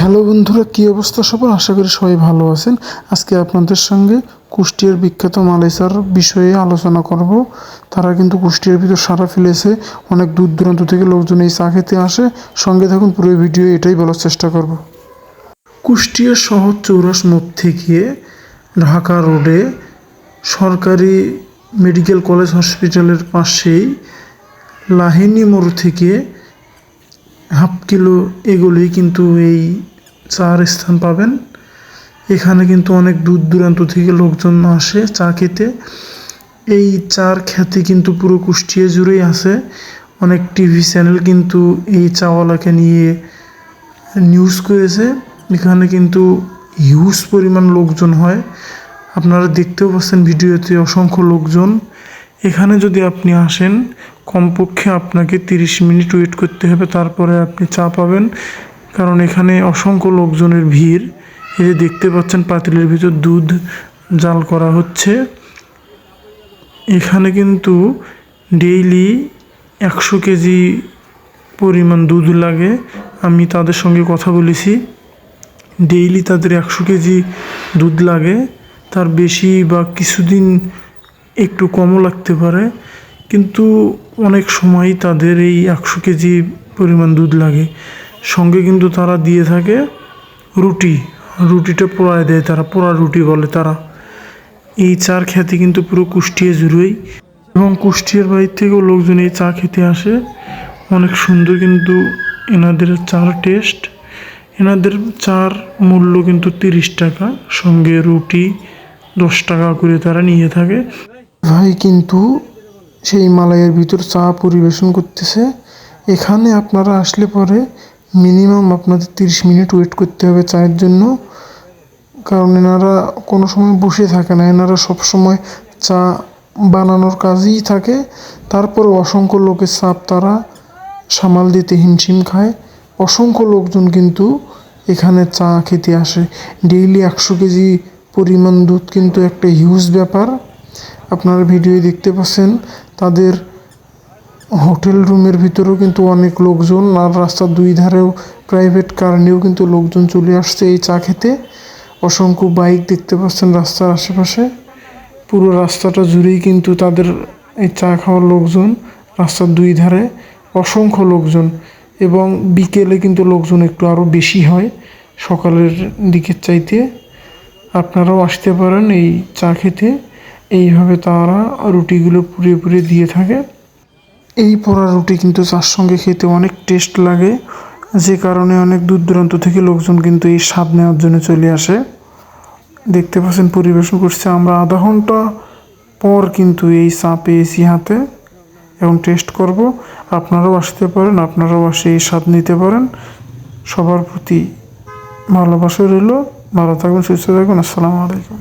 Hello বন্ধুরা, কী অবস্থা সবার? আশা করি সবাই ভালো আছেন। আজকে আপনাদের সঙ্গে কুষ্টিয়ার বিখ্যাত মালাইসার বিষয়ে আলোচনা করব। তারা কিন্তু কুষ্টিয়ার ভিতর সারা ফেলেছে। অনেক দূর দূরান্ত থেকে লোকজন এই চা খেতে আসে। সঙ্গে থাকুন, পুরো ভিডিও এটাই বলার চেষ্টা করব। কুষ্টিয়া শহর চৌরাস মোড় থেকে ঢাকা রোডে সরকারি মেডিকেল কলেজ হসপিটালের পাশেই লাহিনী মোড় থেকে হাফ কিলো এগুলোই কিন্তু এই চার স্থান পাবেন। এখানে কিন্তু অনেক দূর দূরান্ত থেকে লোকজন আসে চা খেতে। এই চার খ্যাতি কিন্তু পুরো কুষ্টিয়া জুড়েই আছে। অনেক টিভি চ্যানেল কিন্তু এই চাওয়ালাকে নিয়ে নিউজ করেছে। এখানে কিন্তু হিউজ পরিমাণ লোকজন হয়। আপনারা দেখতেও পাচ্ছেন ভিডিওতে অসংখ্য লোকজন। এখানে যদি আপনি আসেন কমপক্ষে আপনাকে তিরিশ মিনিট ওয়েট করতে হবে, তারপরে আপনি চা পাবেন। কারণ এখানে অসংখ্য লোকজনের ভিড়। এই যে দেখতে পাচ্ছেন পাতিলের ভিতর দুধ জাল করা হচ্ছে। এখানে কিন্তু ডেইলি একশো কেজি পরিমাণ দুধ লাগে। আমি তাদের সঙ্গে কথা বলেছি। ডেইলি তাদের একশো কেজি দুধ লাগে। তার বেশি বা কিছুদিন একটু কমও লাগতে পারে। কিন্তু অনেক সময় তাদের এই একশো কেজি পরিমাণ দুধ লাগে। সঙ্গে কিন্তু তারা দিয়ে থাকে রুটি। রুটিটা পোড়ায় দেয় তারা, পোড়া রুটি বলে তারা। এই চার খ্যাতি কিন্তু পুরো কুষ্টিয়া জুড়েই। এবং কুষ্টিয়ার বাড়ির থেকেও লোকজন এই চা খেতে আসে। অনেক সুন্দর কিন্তু এনাদের চার টেস্ট। এনাদের চার মূল্য কিন্তু তিরিশ টাকা। সঙ্গে রুটি দশ টাকা করে তারা নিয়ে থাকে। ভাই, কিন্তু সেই মালাইয়ের ভিতর চা পরিবেশন করতেছে। এখানে আপনারা আসলে পরে মিনিমাম আপনাদের তিরিশ মিনিট ওয়েট করতে হবে চায়ের জন্য। কারণ এনারা কোনো সময় বসে থাকে না। এনারা সবসময় চা বানানোর কাজেই থাকে। তারপরে অসংখ্য লোকের চাপ তারা সামাল দিতে হিমশিম খায়। অসংখ্য লোকজন কিন্তু এখানে চা খেতে আসে। ডেইলি একশো কেজি পরিমাণ দুধ কিন্তু একটা হিউজ ব্যাপার। আপনারা ভিডিও দেখতে পাচ্ছেন। তাদের হোটেল রুমের ভিতরেও কিন্তু অনেক লোকজন আর রাস্তার দুই ধারেও প্রাইভেট কার নিয়েও কিন্তু লোকজন চলে আসছে এই চা খেতে। অসংখ্য বাইক দেখতে পাচ্ছেন রাস্তার আশেপাশে। পুরো রাস্তাটা জুড়েই কিন্তু তাদের এই চা খাওয়ার লোকজন রাস্তার দুই ধারে অসংখ্য লোকজন এবং বিকেলে কিন্তু লোকজন একটু আরও বেশি হয় সকালের দিকের চাইতে। আপনারাও আসতে পারেন এই চা খেতে। এইভাবে তারা রুটিগুলো পুড়িয়ে পুড়িয়ে দিয়ে থাকে। এই পোড়া রুটি কিন্তু চার সঙ্গে খেতে অনেক টেস্ট লাগে, যে কারণে অনেক দূর দূরান্ত থেকে লোকজন কিন্তু এই স্বাদ নেওয়ার জন্য চলে আসে। দেখতে পাচ্ছেন পরিবেশন করছে আমরা আধা ঘণ্টা পর কিন্তু এই চা পেয়েছি হাতে এবং টেস্ট করব। আপনারাও আসতে পারেন, আপনারাও আসে এই স্বাদ নিতে পারেন। সবার প্রতি ভালোবাসা রইল, ভালো থাকবেন, সুস্থ থাকবেন, আসসালামু আলাইকুম।